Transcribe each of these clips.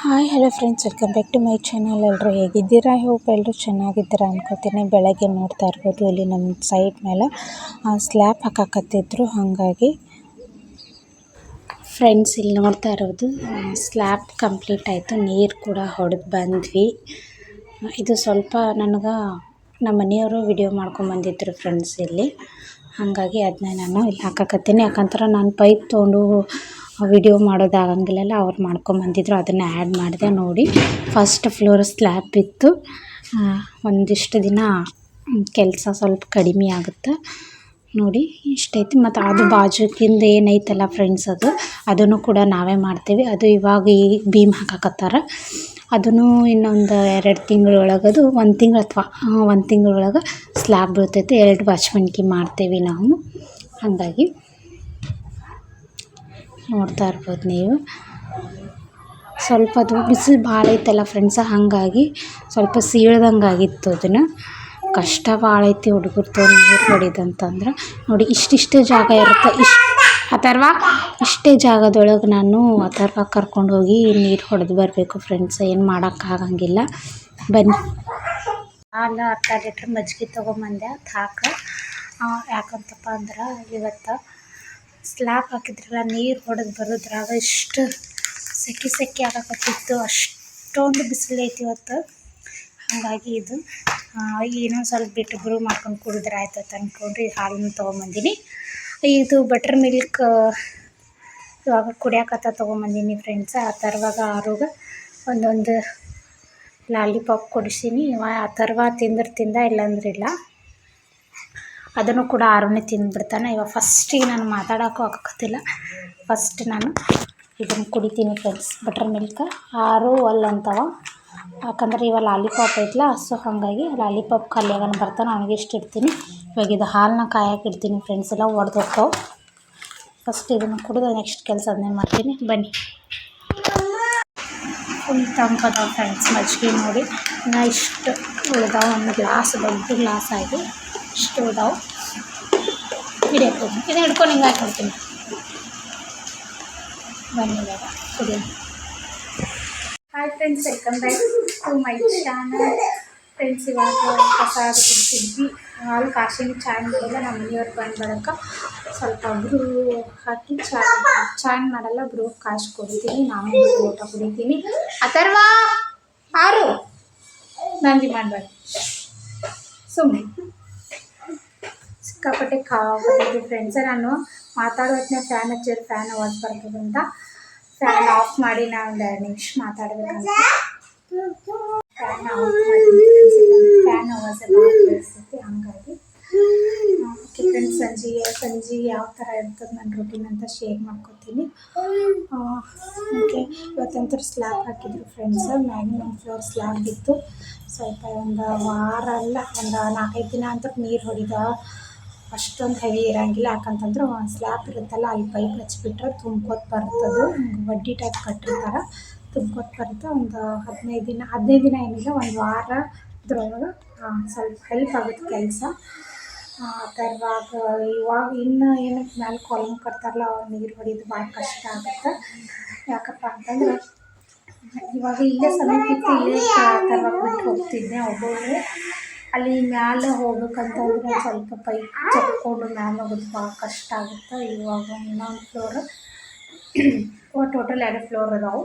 Hi hello friends welcome back to my channel ಎಲ್ಲರೂ ಹೇಗಿದ್ದೀರಾ? Hope ಎಲ್ಲರೂ ಚೆನ್ನಾಗಿದ್ದೀರಾ ಅನ್ಕೋತೀನಿ. ಬೆಳಗ್ಗೆ ನೋಡ್ತಾ ಇರ್ಬೋದು, ಇಲ್ಲಿ ನಮ್ಮ ಸೈಡ್ ಮೇಲೆ ಸ್ಲ್ಯಾಬ್ ಹಾಕಾಕತ್ತಿದ್ರು. ಹಾಗಾಗಿ ಫ್ರೆಂಡ್ಸ್ ಇಲ್ಲಿ ನೋಡ್ತಾ ಇರೋದು ಸ್ಲ್ಯಾಬ್ ಕಂಪ್ಲೀಟ್ ಆಯಿತು. ನೀರು ಕೂಡ ಹೊಡೆದು ಬಂದ್ವಿ. ಇದು ಸ್ವಲ್ಪ ನನಗೆ ನಮ್ಮ ಮನೆಯವರು ವಿಡಿಯೋ ಮಾಡ್ಕೊಂಬಂದಿದ್ರು ಫ್ರೆಂಡ್ಸ್ ಇಲ್ಲಿ. ಹಾಗಾಗಿ ಅದನ್ನ ನಾನು ಇಲ್ಲಿ ಹಾಕಕತ್ತೀನಿ. ಯಾಕಂದ್ರೆ ನಾನು ಪೈಪ್ ತೊಗೊಂಡು ವಿಡಿಯೋ ಮಾಡೋದಾಗಂಗಿಲ್ಲಲ್ಲ ಅವ್ರು ಮಾಡ್ಕೊಂಬಂದಿದ್ರು ಅದನ್ನು ಆ್ಯಡ್ ಮಾಡಿದೆ ನೋಡಿ. ಫಸ್ಟ್ ಫ್ಲೋರ್ ಸ್ಲ್ಯಾಬ್ ಇತ್ತು. ಒಂದಿಷ್ಟು ದಿನ ಕೆಲಸ ಸ್ವಲ್ಪ ಕಡಿಮೆ ಆಗುತ್ತೆ. ನೋಡಿ, ಇಷ್ಟೈತಿ. ಮತ್ತು ಅದು ಬಾಜುಕಿಂದ ಏನೈತಲ್ಲ ಫ್ರೆಂಡ್ಸ್ ಅದು, ಅದನ್ನು ಕೂಡ ನಾವೇ ಮಾಡ್ತೀವಿ. ಅದು ಇವಾಗ ಈ ಭೀಮ್ ಹಾಕಕತ್ತಾರ. ಅದನ್ನು ಇನ್ನೊಂದು ಎರಡು ತಿಂಗಳೊಳಗದು, ಒಂದು ತಿಂಗಳು ಅಥವಾ ಒಂದು ತಿಂಗಳೊಳಗೆ ಸ್ಲ್ಯಾಬ್ ಬೀಳ್ತೈತಿ. ಎರಡು ವಾಚ್ಮನ್ಕಿ ಮಾಡ್ತೇವೆ ನಾವು. ಹಾಗಾಗಿ ನೋಡ್ತಾ ಇರ್ಬೋದು ನೀವು. ಸ್ವಲ್ಪ ಅದು ಬಿಸಿಲು ಭಾಳ ಐತಲ್ಲ ಫ್ರೆಂಡ್ಸ ಹಾಗಾಗಿ ಸ್ವಲ್ಪ ಸೀಳ್ದಂಗೆ ಆಗಿತ್ತು ಅದನ್ನು. ಕಷ್ಟ ಭಾಳ ಐತಿ ಹುಡುಗರ್ದು ನೀರು ನೋಡಿ ಇಷ್ಟಿಷ್ಟೇ ಜಾಗ ಇರುತ್ತೆ. ಇಷ್ಟು ಅಥರ್ವ, ಇಷ್ಟೇ ಜಾಗದೊಳಗೆ ನಾನು ಅಥರ್ವ ಕರ್ಕೊಂಡು ಹೋಗಿ ನೀರು ಹೊಡೆದು ಬರಬೇಕು ಫ್ರೆಂಡ್ಸ್ ಏನು ಮಾಡೋಕ್ಕಾಗಂಗಿಲ್ಲ ಬನ್ನಿ. ಹಾಲು ಅರ್ಧ ಲೀಟ್ರ್ ಮಜ್ಜಿಗೆ ತೊಗೊಂಬಂದೆ ಹಾಕ ಯಾಕಂತಪ್ಪ ಅಂದ್ರೆ ಇವತ್ತು ಸ್ಲ್ಯಾಬ್ ಹಾಕಿದ್ರಲ್ಲ, ನೀರು ಹೊಡೆದು ಬರೋದ್ರಾಗ ಇಷ್ಟು ಸೆಕೆ ಸೆಕೆ ಆಗಕತ್ತಿತ್ತು. ಅಷ್ಟೊಂದು ಬಿಸಿಲೈತಿ ಇವತ್ತು. ಹಾಗಾಗಿ ಇದು ಏನೋ ಸ್ವಲ್ಪ ಬಿಟ್ಟು ಬ್ರೂ ಮಾಡ್ಕೊಂಡು ಕುಡಿದ್ರೆ ಆಯ್ತು ಅಂತ ಅಂದ್ಕೊಂಡು ಹಾಲನ್ನು ತೊಗೊಂಬಂದೀನಿ. ಇದು ಬಟರ್ ಮಿಲ್ಕ್ ಇವಾಗ ಕುಡಿಯಾಕತ್ತ ತೊಗೊಂಬಂದೀನಿ ಫ್ರೆಂಡ್ಸ್ ಆ ಥರವಾಗ ಆರೋಗ ಒಂದೊಂದು ಲಾಲಿಪಾಪ್ ಕೊಡಿಸೀನಿ. ಆ ಥರವ ತಿಂದ್ರೆ ತಿಂದ ಇಲ್ಲಾಂದ್ರೆ ಇಲ್ಲ ಅದನ್ನು ಕೂಡ ಆರುನೇ ತಿಂದ್ಬಿಡ್ತಾನೆ. ಇವಾಗ ಫಸ್ಟಿಗೆ ನಾನು ಮಾತಾಡೋಕ್ಕೂ ಆಗಕತ್ತಿಲ್ಲ. ಫಸ್ಟ್ ನಾನು ಇದನ್ನು ಕುಡಿತೀನಿ ಫ್ರೆಂಡ್ಸ್ ಬಟರ್ ಮಿಲ್ಕ್ ಆರು ಅಲ್ಲಂತವ ಯಾಕಂದ್ರೆ ಇವಾಗ ಲಾಲಿಪಾಪ್ ಐತಲ್ಲ ಸೊ ಹಾಗಾಗಿ ಲಾಲಿಪಾಪ್ ಖಾಲಿ ಆಗೋಣ ಬರ್ತಾನೆ, ಅವನಿಗೆ ಇಷ್ಟು ಇಡ್ತೀನಿ. ಇವಾಗ ಇದು ಹಾಲನ್ನ ಕಾಯಕ್ಕೆ ಫ್ರೆಂಡ್ಸ್ ಎಲ್ಲ ಒಡೆದು ಫಸ್ಟ್ ಇದನ್ನು ಕುಡಿದು ನೆಕ್ಸ್ಟ್ ಕೆಲಸ ಅದನ್ನೇ ಮಾಡ್ತೀನಿ. ಬನ್ನಿ. ಫುಲ್ ತಂಪದ ಫ್ರೆಂಡ್ಸ್ ಮಜ್ಜಿಗೆ ನೋಡಿ. ಇನ್ನು ಇಷ್ಟು ಉಳಿದಾವೆ, ಒಂದು ಗ್ಲಾಸ್ ದೊಡ್ಡ ಗ್ಲಾಸ್ ಆಗಿ ಇಷ್ಟು ಉಳ್ದಾವೆ. ಹಿಡಿಯಕ್ಕೆ ಇದನ್ನ ಹಿಡ್ಕೊಂಡು ಹಿಂಗೆ ಹಾಕ್ಬಿಡ್ತೀನಿ. ಬನ್ನಿ ಇವಾಗ ಕುಡಿಯೋಣ. Hi friends welcome back to my channel friends ಇವಾಗ ಪ್ರಸಾದ ಕುಡಿಸಿದ್ವಿ ಹಾಲು ಕಾಶಿನ ಚಾಯ್ ಮಾಡಿಲ್ಲ ನಮ್ಮ ಮನೆಯವ್ರು ಬಂದು ಬರೋಕೆ ಸ್ವಲ್ಪ ಬ್ರೂ ಹಾಕಿ ಚಾಯ್ ಚಾಯ್ ಮಾಡಲ್ಲ ಬ್ರೂ ಕಾಶಿ ಕುಡಿತೀನಿ ನಾನು ಊಟ ಕುಡಿತೀನಿ ಅಥರ್ವ ಆರು ನಂದಿ ಮಾಡಬೇಡ ಸುಮ್ಮನೆ ಸಿಕ್ಕಾಪಟ್ಟೆ ಖಾಲಿ ಫ್ರೆಂಡ್ಸೇ ನಾನು ಮಾತಾಡೋ ಹೊತ್ತಿನ ಫ್ಯಾನ್ ಹಚ್ಚಿದ್ರೆ ಫ್ಯಾನ್ ಅವಾಜ್ ಬರ್ತದೆ ಅಂತ ಫ್ಯಾನ್ ಆಫ್ ಮಾಡಿ ನಾನು ಒಂದು ಎರಡು ನಿಮಿಷ ಮಾತಾಡ್ಬೇಕಂತ ಫ್ಯಾನ್ ಆಫ್ ಮಾಡಿ ಫ್ಯಾನ್ ಅವಾಜ್ ಎಲ್ಲ ಹಾಗಾಗಿ. ಓಕೆ ಫ್ರೆಂಡ್ಸ್ ಸಂಜೆಗೆ, ಸಂಜೆ ಯಾವ ಥರ ಇರ್ತದೆ ನನ್ನ ರೂಟೀನ್ ಅಂತ ಶೇರ್ ಮಾಡ್ಕೊತೀನಿ. ಓಕೆ ಇವತ್ತಂತೂ ಸ್ಲ್ಯಾಬ್ ಹಾಕಿದ್ರು ಫ್ರೆಂಡ್ಸ್ ಮ್ಯಾಗ್ನಿಮಮ್ ಫ್ಲೋರ್ ಸ್ಲ್ಯಾಬ್ ಇತ್ತು. ಸ್ವಲ್ಪ ಒಂದು ವಾರ ಅಲ್ಲ, ಒಂದು ನಾಲ್ಕೈದು ದಿನ ಅಂತ ನೀರು ಹೊಡಿದ. ಅಷ್ಟೊಂದು ಹೆವಿ ಇರೋಂಗಿಲ್ಲ. ಯಾಕಂತಂದ್ರೆ ಸ್ಲ್ಯಾಪ್ ಇರುತ್ತಲ್ಲ, ಅಲ್ಲಿ ಪೈಪ್ ಹಚ್ಬಿಟ್ರೆ ತುಂಬ್ಕೊತ್ ಬರ್ತದು. ಬಡ್ಡಿ ಟೈಪ್ ಕಟ್ಟಿರ್ತಾರೆ. ತುಂಬ್ಕೊತ್ ಬರುತ್ತೆ. ಒಂದು ಹದಿನೈದು ದಿನ ಹದಿನೈದು ದಿನ ಏನಿಲ್ಲ ಒಂದು ವಾರ ಅದ್ರೊಳಗೆ ಸ್ವಲ್ಪ ಹೆಲ್ಪ್ ಆಗುತ್ತೆ ಕೆಲಸ. ತರುವಾಗ ಇವಾಗ ಇನ್ನು ಏನಕ್ಕೆ ಮ್ಯಾಲೆ ಕಾಲಮ್ ಕಟ್ತಾರಲ್ಲ ಅವಾಗ ನೀರು ಹೊಡಿಯೋದು ಭಾಳ ಕಷ್ಟ ಆಗುತ್ತೆ. ಯಾಕಪ್ಪ ಅಂತಂದ್ರೆ, ಇವಾಗ ಇಲ್ಲೇ ಇತ್ತು ಇಲ್ಲೇ ಹೋಗ್ತಿದ್ದೆ ಒಬ್ಬೊಬ್ಬರೇ ಅಲ್ಲಿ ಮ್ಯಾಲೆ ಹೋಗ್ಬೇಕಂತಂದ್ರೆ ಸ್ವಲ್ಪ ಪೈಪ್ ಚಕ್ಕೊಂಡು ಮ್ಯಾಲೆ ಹೋಗೋದು ಭಾಳ ಕಷ್ಟ ಆಗುತ್ತೆ. ಇವಾಗ ಇನ್ನೊಂದು ಫ್ಲೋರ್ ಟೋಟಲ್ ಎರಡು ಫ್ಲೋರ್ ಅದಾವೆ.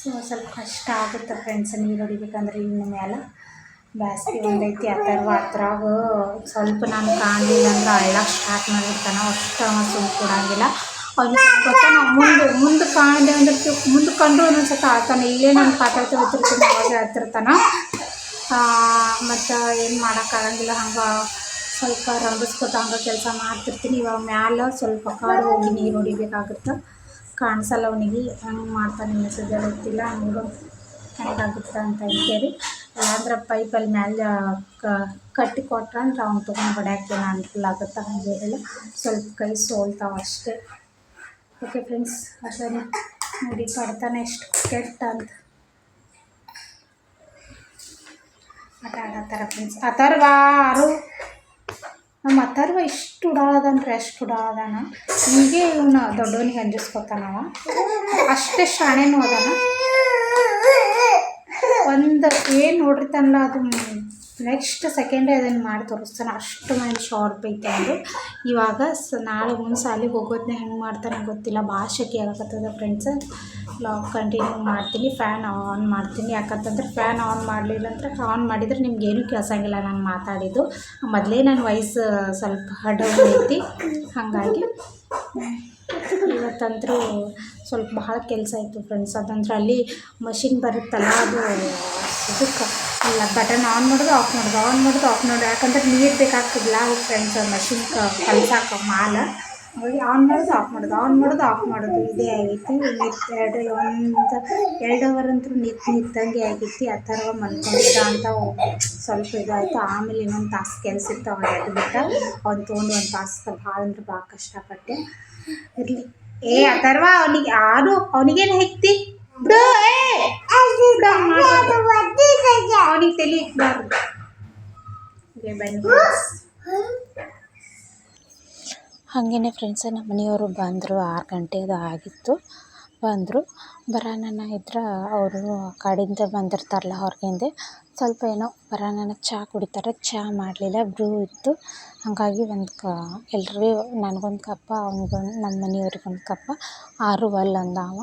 ಸೊ ಸ್ವಲ್ಪ ಕಷ್ಟ ಆಗುತ್ತೆ ಫ್ರೆಂಡ್ಸ್ ನೀರು ಹೊಡಿಬೇಕಂದ್ರೆ ಇನ್ನು ಮೇಲೆ ಬ್ಯಾಸ್ಗೆ ಒಂದೈತಿ, ಆ ಥರ ಅದ್ರಾಗ ಸ್ವಲ್ಪ ನಾನು ಕಾಣಲಿಲ್ಲ ಅಂದ್ರೆ ಅಳ್ಳಕ್ಕೆ ಸ್ಟಾರ್ಟ್ ಮಾಡಿರ್ತಾನೆ, ಅಷ್ಟು ಸುಮ್ಮನೆ ಸುಮ್ಮ ಕೊಡಂಗಿಲ್ಲ. ಅವ್ನಿಗೆ ನಾವು ಮುಂದೆ ಮುಂದೆ ಕಾಣಿದೆ ಅಂದ್ರೆ ಮುಂದೆ ಕಂಡು ಒಂದೊಂದು ಸತ ಆಡ್ತಾನೆ ಇಲ್ಲೇ ನಾನು ಪಾತ್ರೆ ತೊಗೊತಿರ್ತೀನಿ ಅವಾಗ ಹೇಳ್ತಿರ್ತಾನೆ. ಮತ್ತು ಏನು ಮಾಡೋಕ್ಕಾಗಂಗಿಲ್ಲ ಹಂಗೆ ಸ್ವಲ್ಪ ರಂಗಿಸ್ಕೊತ ಹಂಗೆ ಕೆಲಸ ಮಾಡ್ತಿರ್ತೀನಿ. ಇವಾಗ ಮ್ಯಾಲೆ ಸ್ವಲ್ಪ ಕಾಡು ಹೋಗಿ ನೀರು ಹೊಡಿಬೇಕಾಗುತ್ತೆ. ಕಾಣಿಸಲ್ಲ ಅವನಿಗೆ. ಹಂಗೆ ಮಾಡ್ತಾನೆ ಮೆಸೇಜಲ್ಲಿ ಗೊತ್ತಿಲ್ಲ ಹಂಗೆ ಹೇಗಾಗುತ್ತೆ ಅಂತ ಹೇಳಿ ಇಲ್ಲಾಂದ್ರೆ ಪೈಪಲ್ಲಿ ಮ್ಯಾಲೆ ಕಟ್ಟಿ ಕೊಟ್ರೆ ಅಂದ್ರೆ ಅವ್ನು ತೊಗೊಂಡು ಹೊಡ್ಯಾಕೆ ಏನು ಅನುಕೂಲ ಆಗುತ್ತೆ ಹಂಗೆ ಹೇಳಿ ಸ್ವಲ್ಪ ಕೈ ಸೋಲ್ತಾವೆ ಅಷ್ಟೇ. ಓಕೆ ಫ್ರೆಂಡ್ಸ್ ಅಷ್ಟೇ ನೋಡಿ ಪಡ್ತಾನೆ ಎಷ್ಟು ಕೆಟ್ಟ ಅಂತ. ಆಡತ್ತಾರ ಫ್ರೆಂಡ್ಸ್ ಅಥರ್ವ ಆರು. ನಮ್ಮ ಅಥರ್ವ ಇಷ್ಟು ಉಡಾಳದಂದ್ರೆ ಅಷ್ಟು ಉಡಾಳದಾನ. ಹೀಗೆ ಇವನ್ನ ದೊಡ್ಡವನಿಗೆ ಅಂಜಿಸ್ಕೊತಾನವ ಅಷ್ಟೇ ಶಾಣೆನೂ ಅದಾನ. ಒಂದು ಏನು ನೋಡಿರ್ತಾನಲ್ಲ ಅದು ನೆಕ್ಸ್ಟ್ ಸೆಕೆಂಡೇ ಅದನ್ನು ಮಾಡಿ ತೋರಿಸ್ತಾನೆ. ಅಷ್ಟು ಮೈಂಡ್ ಶಾರ್ಪ್ ಐತೆ ಅದು. ಇವಾಗ ಸ ನಾಳೆ ಮುಂದೆ ಸಾಲಿಗೆ ಹೋಗೋದನ್ನ ಹೆಂಗೆ ಮಾಡ್ತಾನೆ ಗೊತ್ತಿಲ್ಲ. ಭಾಳ ಶೆಕೆ ಆಗಕತ್ತದ ಫ್ರೆಂಡ್ಸ್ ಲಾಕ್ ಕಂಟಿನ್ಯೂ ಮಾಡ್ತೀನಿ ಫ್ಯಾನ್ ಆನ್ ಮಾಡ್ತೀನಿ. ಯಾಕಂತಂದ್ರೆ ಫ್ಯಾನ್ ಆನ್ ಮಾಡಲಿಲ್ಲ ಅಂದ್ರೆ ಆನ್ ಮಾಡಿದ್ರೆ ನಿಮ್ಗೇನು ಕೇಳ್ಸಂಗಿಲ್ಲ ನಾನು ಮಾತಾಡಿದ್ದು. ಮೊದಲೇ ನನ್ನ ವಯಸ್ಸು ಸ್ವಲ್ಪ ಡೌನ್ ಐತಿ. ಹಾಗಾಗಿ ಇವತ್ತಂತೂ ಸ್ವಲ್ಪ ಭಾಳ ಕೆಲಸ ಇತ್ತು ಫ್ರೆಂಡ್ಸ್ ಅದಂದ್ರೆ ಅಲ್ಲಿ ಮಷಿನ್ ಬರುತ್ತಲ್ಲ ಅದು, ಇದಕ್ಕೆ ಇಲ್ಲ ಬಟನ್ ಆನ್ ಮಾಡೋದು ಆಫ್ ಮಾಡೋದು. ಆನ್ ಮಾಡೋದು ಆಫ್ ಮಾಡೋದು. ಯಾಕಂದ್ರೆ ನೀರು ಬೇಕಾಗ್ತದಲ್ಲ ಫ್ರೆಂಡ್ಸ್ ಮಷಿನ್ ಕಲ್ಸಾಕ ಮಾಲ. ಹಾಗಾಗಿ ಆನ್ ಮಾಡೋದು ಆಫ್ ಮಾಡೋದು. ಆನ್ ಮಾಡೋದು ಆಫ್ ಮಾಡೋದು. ಇದೇ ಆಗೈತಿ. ಎರಡು, ಒಂದು ಎರಡು ಅವರ್ ಅಂತೂ ನಿಂತು ನಿಂತಂಗೆ ಆಗೈತಿ. ಆ ಥರ ಮಲ್ಕೊಂಡಿದ್ದ ಅಂತ ಸ್ವಲ್ಪ ಇದಾಯಿತು. ಆಮೇಲೆ ಇನ್ನೊಂದು ತಾಸು ಕೆಲಸ ಇತ್ತು, ಅವ್ನು ಎದ್ದು ಬಿಟ್ಟ. ಅವ್ನು ತೊಗೊಂಡು ಒಂದು ತಾಸು ಭಾಳ ಅಂದ್ರೆ ಭಾಳ ಕಷ್ಟಪಟ್ಟೆ. ಇರಲಿ. ಏ, ಅಥರ್ವ, ಅವನಿಗೆ ಯಾರು ಅವನಿಗೇನು ಹೆಕ್ತಿ? ಅವನಿಗೆ ತಲೆ ಬನ್ನಿ ಹಾಗೇನೆ ಫ್ರೆಂಡ್ಸ್ ನಮ್ಮ ಮನೆಯವರು ಬಂದರು ಆರು ಗಂಟೆದು ಆಗಿತ್ತು. ಬಂದರು. ಬರಾನನ ಇದ್ರೆ ಅವರು ಕಡೆಯಿಂದ ಬಂದಿರ್ತಾರಲ್ಲ ಹೊರಗಿಂದ ಸ್ವಲ್ಪ ಏನೋ ಬರಾನನ ಚಹಾ ಕುಡಿತಾರೆ. ಚಹಾ ಮಾಡಲಿಲ್ಲ ಬ್ರೂ ಇತ್ತು. ಹಾಗಾಗಿ ಒಂದು ಕ ಎಲ್ರಿಗೂ ನನಗೊಂದು ಕಪ್ಪ ಅವ್ನಿಗೊಂದು ನಮ್ಮ ಮನೆಯವ್ರಿಗೊಂದು ಕಪ್ಪ. ಆರು ಒಲ್ಲೆ ಅಂದ ಅವ.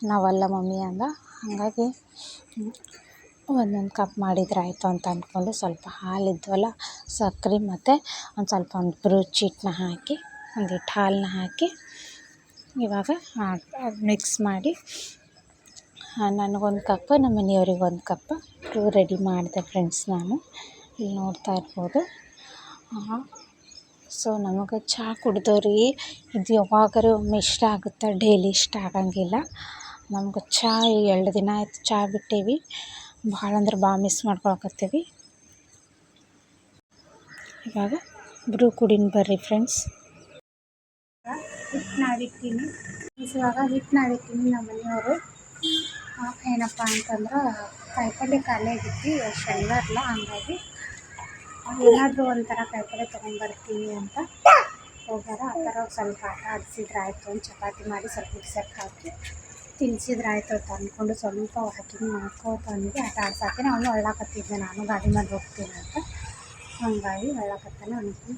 ನಾವಲ್ಲ ಮಮ್ಮಿ ಅಂದ. ಹಾಗಾಗಿ ಒಂದೊಂದು ಕಪ್ ಮಾಡಿದ್ರೆ ಆಯಿತು ಅಂತ ಅಂದ್ಕೊಂಡು ಸ್ವಲ್ಪ ಹಾಲು ಇದ್ವಲ್ಲ ಸಕ್ರೆ ಮತ್ತು ಒಂದು ಸ್ವಲ್ಪ ಒಂದು ಬ್ರೂ ಚೀಟ್ನ ಹಾಕಿ ಒಂದಿಟ್ಟು ಹಾಲನ್ನ ಹಾಕಿ ಇವಾಗ ಮಿಕ್ಸ್ ಮಾಡಿ ನನಗೊಂದು ಕಪ್ ನಮ್ಮ ಮನೆಯವ್ರಿಗೆ ಒಂದು ಕಪ್ ಟೂ ರೆಡಿ ಮಾಡಿದೆ ಫ್ರೆಂಡ್ಸ್ ನಾನು. ಇಲ್ಲಿ ನೋಡ್ತಾ ಇರ್ಬೋದು. ಸೊ ನಮಗೆ ಚಹಾ ಕುಡ್ದವ್ರಿಗೆ ಇದು ಯಾವಾಗಾರು ಒಮ್ಮೆ ಇಷ್ಟ ಆಗುತ್ತೆ? ಡೈಲಿ ಇಷ್ಟ ಆಗಂಗಿಲ್ಲ. ನಮ್ಗೆ ಚಹಾ ಎರಡು ದಿನ ಆಯ್ತು ಚಹಾ ಬಿಟ್ಟೇವಿ. ಭಾಳ ಅಂದ್ರೆ ಭಾಳ ಮಿಸ್ ಮಾಡ್ಕೊಳಕತ್ತೀವಿ. ಇವಾಗ ಬ್ರೂ ಕುಡಿನ್ ಬರ್ರಿ ಫ್ರೆಂಡ್ಸ್ ಹಿಟ್ಟು ನಾದಿಟ್ಟಿನಿ ಇವಾಗ ಹಿಟ್ಟು ನಾದಿಟ್ಟಿನಿ ನಮ್ಮ ಮನೆಯವರು. ಏನಪ್ಪ ಅಂತಂದ್ರೆ ಕಾಯಿಪಲ್ಲೆ ಖಾಲಿ ಆಗಿತ್ತು ಶನಿವಾರಲ್ಲ, ಹಂಗಾಗಿ ಏನಾದರೂ ಒಂಥರ ಕಾಯಿಪಲ್ಲೆ ತೊಗೊಂಬರ್ತೀವಿ ಅಂತ ಹೋಗ್ಯಾರ. ಆ ಥರ ಸ್ವಲ್ಪ ಆಟ ಆಡಿಸಿದ್ರೆ ಆಯಿತು, ಒಂದು ಚಪಾತಿ ಮಾಡಿ ಸ್ವಲ್ಪ ಮಿಕ್ಸರ್ಗೆ ಹಾಕಿ. ತಿನ್ಸಿದ್ರೆ ಆಯಿತು ಅಂತ ಅಂದ್ಕೊಂಡು ಸ್ವಲ್ಪ ವಾಕಿಂಗ್ ಮಾಡ್ಕೋತ ಅಂದು ಆಟ ಆಡ್ಸಾತೀನಿ ಅವನು ಅಳ್ಳಾಕತ್ತಿದ್ದೆ. ನಾನು ಗಾಡಿ ಮಾಡಿ ಹೋಗ್ತೀನಿ ಅಂತ. ಹಾಗಾಗಿ ಅಳ್ಳಾಕತ್ತಾನೆ ಅವನಿಗೆ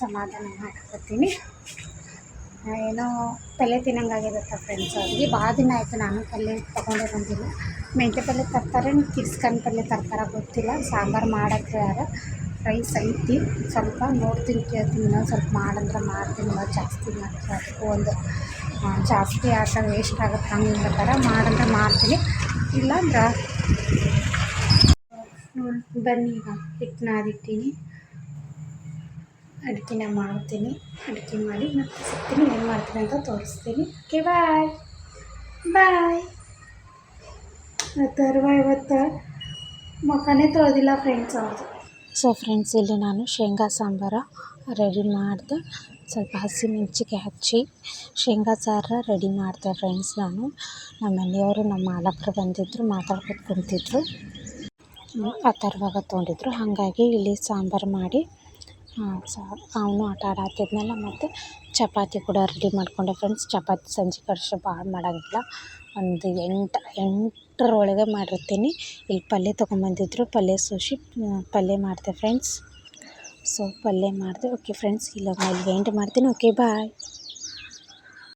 ಸಮಾಧಾನ ಮಾಡಕತ್ತೀನಿ ಏನೋ ಪಲ್ಯ ತಿನ್ನಂಗಾಗಿರುತ್ತೆ ಫ್ರೆಂಡ್ಸ್ ಅವ್ರಿಗೆ. ಭಾಳ ದಿನ ಆಯಿತು ನಾನು ಪಲ್ಯ ತೊಗೊಂಡೇ ಬಂದಿಲ್ಲ. ಮೆಂತ್ಯ ಪಲ್ಯ ತರ್ತಾರೆ, ಕಿರ್ಸ್ಕನ್ ಪಲ್ಯ ತರ್ತಾರೆ ಗೊತ್ತಿಲ್ಲ. ಸಾಂಬಾರು ಮಾಡಕ್ಕೆ ಯಾರ ರೈಸ್ ಐತಿ. ಸ್ವಲ್ಪ ನೋಡ್ತೀನಿ ಕೇಳ್ತೀನಿ. ಇನ್ನೊಂದು ಸ್ವಲ್ಪ ಮಾಡಂದ್ರೆ ಮಾಡ್ತೀನಿ. ಜಾಸ್ತಿ ಮಾಡ್ತೀನಿ. ಅದಕ್ಕೂ ಒಂದು ಜಾಸ್ತಿ ಆಟ ವೇಸ್ಟ್ ಆಗುತ್ತೆ, ಹಂಗೆ ಥರ ಮಾಡಂದ್ರೆ ಮಾಡ್ತೀನಿ. ಇಲ್ಲಾಂದ್ರೆ ಬನ್ನಿ ಈಗ. ಹಿಟ್ಟು ನಾದಿಟ್ಟೀನಿ ಅಡುಗೆನ ಮಾಡ್ತೀನಿ. ಅಡುಗೆ ಮಾಡಿ ಮತ್ತೆ ಸಿಗ್ತೀನಿ. ಏನು ಮಾಡ್ತೀನಿ ಅಂತ ತೋರಿಸ್ತೀನಿ. ಓಕೆ ಬಾಯ್ ಬಾಯ್ ಅಥರ್ವ ಇವತ್ತು ಮಖಾನೇ ತೊಳೆದಿಲ್ಲ ಫ್ರೆಂಡ್ಸ್ ಅವ್ರದ್ದು ಸೊ ಫ್ರೆಂಡ್ಸ್ ಇಲ್ಲಿ ನಾನು ಶೇಂಗಾ ಸಾಂಬಾರು. ರೆಡಿ ಮಾಡಿದೆ. ಸ್ವಲ್ಪ ಹಸಿಮೆಣ್ಸಿಕಾಯಿ ಹಚ್ಚಿ ಶೇಂಗಾ ಸಾರು ರೆಡಿ ಮಾಡಿದೆ ಫ್ರೆಂಡ್ಸ್ ನಾನು. ನಮ್ಮ ಮನೆಯವರು ನಮ್ಮ ಮಾಲಕರು ಬಂದಿದ್ದರು ಮಾತಾಡ್ಕೊತ ಕುಂತಿದ್ರು. ಅಥರ್ವಾಗ ತೊಗೊಂಡಿದ್ರು. ಹಾಗಾಗಿ ಇಲ್ಲಿ ಸಾಂಬಾರು ಮಾಡಿ ಸಾ, ಅವನು ಆಟ ಆಡಾತಿದ್ನಲ್ಲ ಮತ್ತು ಚಪಾತಿ ಕೂಡ ರೆಡಿ ಮಾಡಿಕೊಂಡೆ ಫ್ರೆಂಡ್ಸ್ ಚಪಾತಿ ಸಂಜೆ ಕಡಿಸೋ ಭಾಳ ಮಾಡೋಂಗಿಲ್ಲ. ಒಂದು ಎಂಟು, ಎಂಟರೊಳಗೆ ಮಾಡಿರ್ತೀನಿ. ಇಲ್ಲಿ ಪಲ್ಯ ತೊಗೊಂಬಂದಿದ್ರು. ಪಲ್ಯ ಸೂಸಿ ಪಲ್ಯ ಮಾಡಿದೆ ಫ್ರೆಂಡ್ಸ್ ಸೊ ಪಲ್ಯ ಮಾಡಿದೆ. ಓಕೆ ಫ್ರೆಂಡ್ಸ್ ಇಲ್ಲ ಇಲ್ಲಿಗೆ ಎಂಡ್ ಮಾಡ್ತೀನಿ. Okay bye